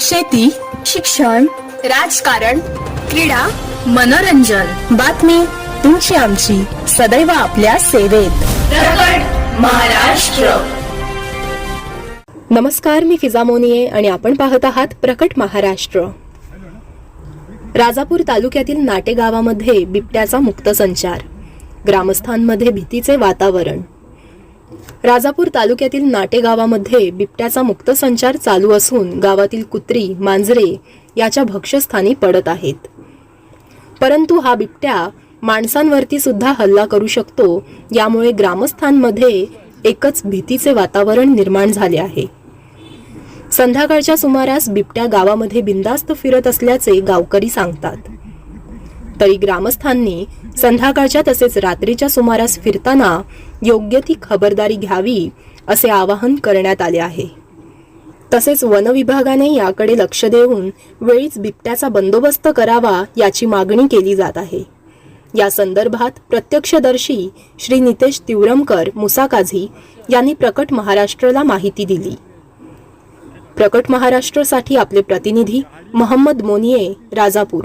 शेती शिक्षण राजकारण क्रीडा मनोरंजन. बातमी तुमची आमची. सदैव आपल्या सेवेत. प्रकट महाराष्ट्र. नमस्कार मी फिजा मोनिये आणि आपण पाहत आहात प्रकट महाराष्ट्र. राजापूर तालुक्यातील नाटे गावामध्ये बिबट्याचा मुक्त संचार. ग्रामस्थांमध्ये भीतीचे वातावरण. राजापूर तालुक्यातील नाटे गावामध्ये बिबट्याचा मुक्त संचार चालू असून गावातील कुत्री मांजरे याच्या भक्ष्यस्थानी पडत आहेत. परंतु हा बिबट्या माणसांवरती सुद्धा हल्ला करू शकतो यामुळे ग्रामस्थांमध्ये एकच भीतीचे वातावरण निर्माण झाले आहे. संध्याकाळच्या सुमारास बिबट्या गावामध्ये बिंदास्त फिरत असल्याचे गावकरी सांगतात. तरी ग्रामस्थांनी संध्याकाळच्या तसेच रात्रीच्या सुमारास फिरताना योग्य ती खबरदारी घ्यावी असे आवाहन करण्यात आले आहे. तसेच वन विभागाने याकडे लक्ष देऊन वेळीच बिबट्याचा बंदोबस्त करावा याची मागणी केली जात आहे. या संदर्भात प्रत्यक्षदर्शी श्री नितेश तिवरमकर मुसाकाझी यांनी प्रकट महाराष्ट्राला माहिती दिली. प्रकट महाराष्ट्रासाठी आपले प्रतिनिधी मोहम्मद मोनिये राजापूर.